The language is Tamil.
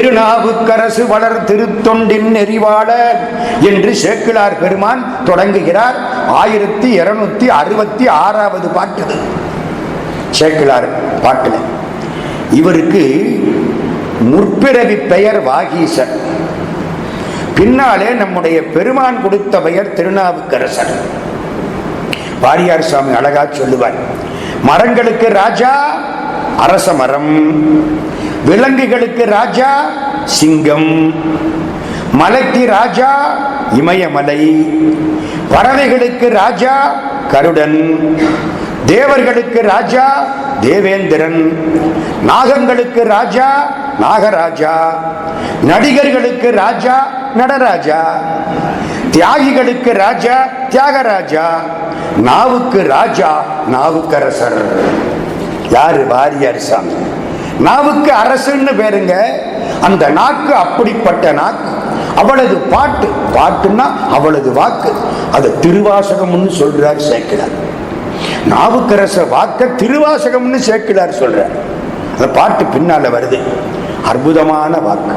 திருநாவுக்கரசு வளர் திருத்தொண்டின் நெறிவாள என்று சேக்கிழார் பெருமான் தொடங்குகிறார். ஆயிரத்தி இருநூத்தி அறுபத்தி ஆறாவது பாட்டு. சேக்கிழார் பாட்டு இவருக்கு முற்பிறவி பெயர் வாகீசர் பின்னாலே நம்முடைய பெருமான் கொடுத்த பெயர் திருநாவுக்கரசர். பாரியார் சுவாமி அழகா சொல்லுவார். மரங்களுக்கு ராஜா அரச மரம். விலங்குகளுக்கு ராஜா சிங்கம். மலைக்கு ராஜா இமயமலை. பறவைகளுக்கு ராஜா கருடன். தேவர்களுக்கு ராஜா தேவேந்திரன். நாகங்களுக்கு ராஜா நாகராஜா. நடிகர்களுக்கு ராஜா நடராஜா. தியாகிகளுக்கு ராஜா தியாகராஜா. நாவுக்கு ராஜா நாவுக்கரசர். யாரு? வாரியார் சாமி நாவுக்கு அரசுன்னு பேருங்க. அந்த நாக்கு அப்படிப்பட்ட நாக்கு. அவளது பாட்டு பாட்டுன்னா அவளது வாக்கு. அது திருவாசகம்னு சொல்றார் சேர்க்கிறார் நாவுக்கரச வாக்க திருவாசகம்னு சேர்க்கிறார் சொல்றார். அந்த பாட்டு பின்னால வருது. அற்புதமான வாக்கு.